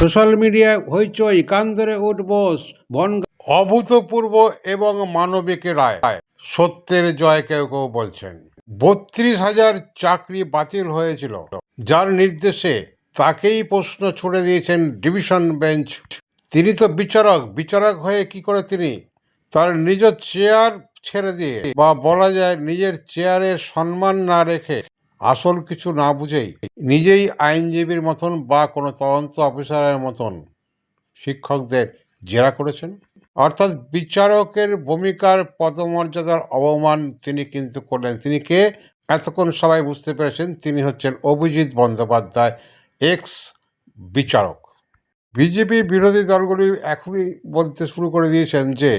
Social মিডিয়ায় হইচই কান ধরে উঠবোস বন অভূতপূর্ব এবং মানবিক রায়। সত্যের জয় কেউ কেউ বলছেন। বত্রিশ হাজার চাকরি বাতিল হয়েছিল। যার নির্দেশে তাকেই প্রশ্ন ছুড়ে দিয়েছেন ডিভিশন বেঞ্চ। তিনি তো বিচারক বিচারক হয়ে কি করে তিনি তার নিজ চেয়ার ছেড়ে দিয়ে বা বলা যায় নিজের চেয়ারের সম্মান না রেখে আসল কিছু না বুঝেই নিজেই আইনজীবীর মতন বা কোনো তদন্ত অফিসারের মতন শিক্ষকদের জেরা করেছেন। অর্থাৎ বিচারকের ভূমিকার পদমর্যাদার অবমান তিনি কিন্তু করলেন। তিনি কে? এতক্ষণ সবাই বুঝতে পেরেছেন, তিনি হচ্ছেন অভিজিৎ বন্দ্যোপাধ্যায়, এক্স বিচারক। বিজেপি বিরোধী দলগুলি এখনই বলতে শুরু করে দিয়েছেন যে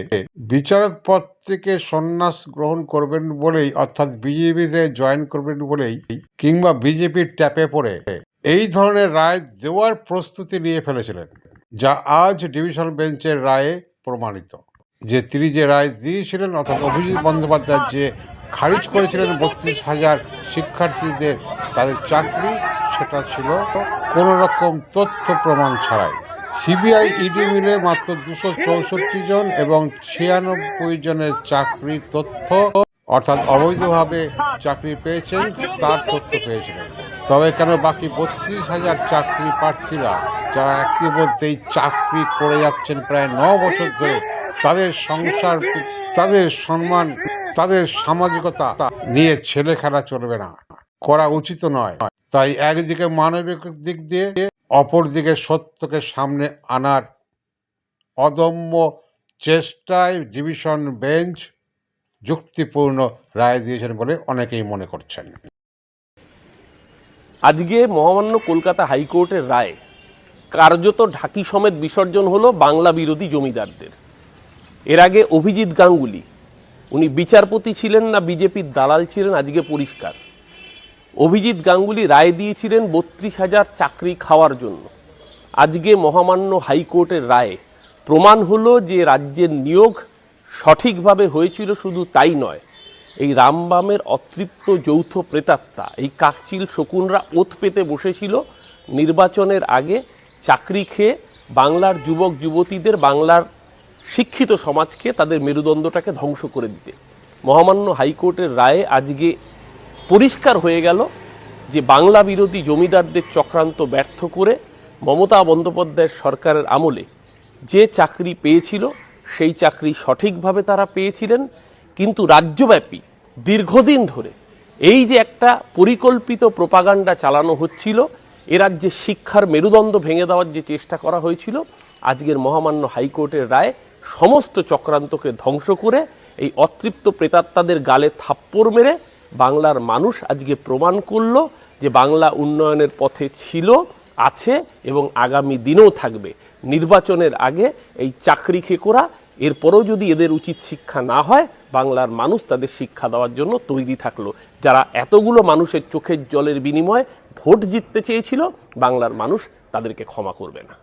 বিচারক পদ থেকে সন্ন্যাস গ্রহণ করবেন বলেই, অর্থাৎ বিজেপিতে জয়েন করবেন বলেই কিংবা বিজেপির ট্যাপে পড়ে এই ধরনের রায় দেওয়ার প্রস্তুতি নিয়ে ফেলেছিলেন, যা আজ ডিভিশন বেঞ্চের রায়ে প্রমাণিত। যে তিনি যে রায় দিয়েছিলেন, অর্থাৎ অভিজিৎ বন্দ্যোপাধ্যায় যে খারিজ করেছিলেন বত্রিশ হাজার শিক্ষার্থীদের তাদের চাকরি, সেটা ছিল কোনো রকম তথ্য প্রমাণ ছাড়াই। সিবিআই, ইডি মিলে মাত্র দুশো চৌষট্টি জন এবং ছিয়ানব্বই জনের চাকরি তথ্য, অর্থাৎ অবৈধভাবে চাকরি পেয়েছেন, তার তথ্য পেয়েছিলেন তবে কেন বাকি বত্রিশ হাজার চাকরি প্রার্থীরা, যারা ইতিমধ্যেই চাকরি করে যাচ্ছেন প্রায় ন বছর ধরে, তাদের সংসার, তাদের সম্মান, তাদের সামাজিকতা নিয়ে ছেলে খেলা চলবে না। করা উচিত নয়। তাই একদিকে মানবিক দিক দিয়ে, অপরদিকে সত্যকে সামনে আনার অদম্য চেষ্টায় ডিভিশন বেঞ্চ যুক্তিপূর্ণ রায় দিয়েছেন বলে অনেকেই মনে করছেন। আজকে মহামান্য কলকাতা হাইকোর্টের রায়, কার্যত ঢাকি সমেত বিসর্জন হলো বাংলা বিরোধী জমিদারদের। এর আগে অভিজিৎ গাঙ্গুলি, উনি বিচারপতি ছিলেন না, বিজেপির দালাল ছিলেন, আজকে পরিষ্কার। অভিজিৎ গাঙ্গুলি রায় দিয়েছিলেন বত্রিশ হাজার চাকরি খাওয়ার জন্য। আজকে মহামান্য হাইকোর্টের রায়ে প্রমাণ হলো যে রাজ্যের নিয়োগ সঠিকভাবে হয়েছিল শুধু তাই নয়, এই রামবামের অতৃপ্ত যৌথ প্রেতাত্মা, এই কাকচিল শকুনরা ওত পেতে বসেছিল নির্বাচনের আগে চাকরি খেয়ে বাংলার যুবক যুবতীদের, বাংলার শিক্ষিত সমাজকে তাদের মেরুদণ্ডটাকে ধ্বংস করে দিতে। মহামান্য হাইকোর্টের রায়ে আজকে পরিষ্কার হয়ে গেল যে বাংলা বিরোধী জমিদারদের চক্রান্ত ব্যর্থ করে মমতা বন্দ্যোপাধ্যায়ের সরকারের আমলে যে চাকরি পেয়েছিল, সেই চাকরি সঠিকভাবে তারা পেয়েছিলেন। কিন্তু রাজ্যব্যাপী দীর্ঘদিন ধরে এই যে একটা পরিকল্পিত প্রপাগান্ডা চালানো হচ্ছিল, এ রাজ্যে শিক্ষার মেরুদণ্ড ভেঙে দেওয়ার যে চেষ্টা করা হয়েছিল, আজকের মহামান্য হাইকোর্টের রায় সমস্ত চক্রান্তকে ধ্বংস করে এই অতৃপ্ত প্রেতাত্মাদের গালে থাপ্পড় মেরে বাংলার মানুষ আজকে প্রমাণ করল যে বাংলা উন্নয়নের পথে ছিল, আছে এবং আগামী দিনেও থাকবে। নির্বাচনের আগে এই চাকরি খেকোরা, এরপরেও যদি এদের উচিত শিক্ষা না হয়, বাংলার মানুষ তাদের শিক্ষা দেওয়ার জন্য তৈরি থাকল। যারা এতগুলো মানুষের চোখের জলের বিনিময়ে ভোট জিততে চেয়েছিল, বাংলার মানুষ তাদেরকে ক্ষমা করবে না।